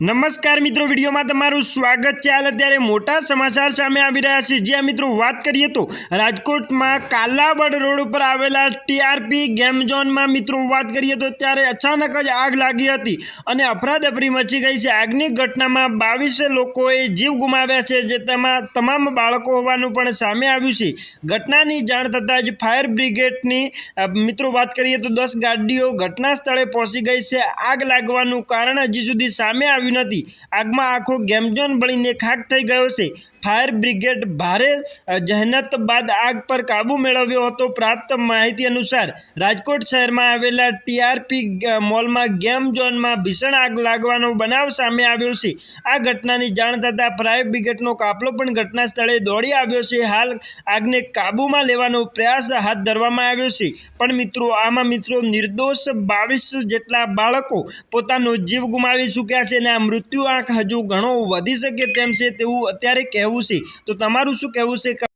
નમસ્કાર મિત્રો, વિડીયોમાં તમારું સ્વાગત છે. હાલ અત્યારે મોટા સમાચાર સામે આવી રહ્યા છે. જ્યાં મિત્રો વાત કરીએ તો રાજકોટમાં કાલાવડ રોડ ઉપર આવેલા ટીઆરપી ગેમ ઝોનમાં મિત્રો વાત કરીએ તો ત્યારે અચાનક જ આગ લાગી હતી અને અફરાતફરી મચી ગઈ છે. આગની ઘટનામાં બાવીસે લોકોએ જીવ ગુમાવ્યા છે, જે તેમાં, તમામ બાળકો હોવાનું પણ સામે આવ્યું છે. ઘટનાની જાણ થતાં જ ફાયર બ્રિગેડની મિત્રો વાત કરીએ તો દસ ગાડીઓ ઘટના સ્થળે પહોંચી ગઈ છે. આગ લાગવાનું કારણ હજી સુધી સામે આવ્યું નથી. આગમાં આખો ગેમઝોન બળીને ખાક થઈ ગયો છે. ફાયર બ્રિગેડ ભારે જહેનત બાદ આગ પર કાબુ મેળવ્યો હતો. પ્રાપ્ત માહિતી અનુસાર, રાજકોટ શહેરમાં આવેલા ટીઆરપી મોલમાં ગેમ ઝોનમાં ભીષણ આગ લાગવાનો બનાવ સામે આવ્યો છે. આ ઘટનાની જાણ થતાં ફાયર બ્રિગેડનો કાફલો પણ ઘટના સ્થળે દોડી આવ્યો છે. હાલ આગને કાબૂમાં લેવાનો પ્રયાસ હાથ ધરવામાં આવ્યો છે. પણ મિત્રો, આમાં મિત્રો, નિર્દોષ બાવીસ જેટલા બાળકો પોતાનો જીવ ગુમાવી ચૂક્યા છે અને આ મૃત્યુ આંક હજુ ઘણો વધી શકે તેમ છે તેવું અત્યારે કહેવું છે? તો તમારું શું કહેવું છે?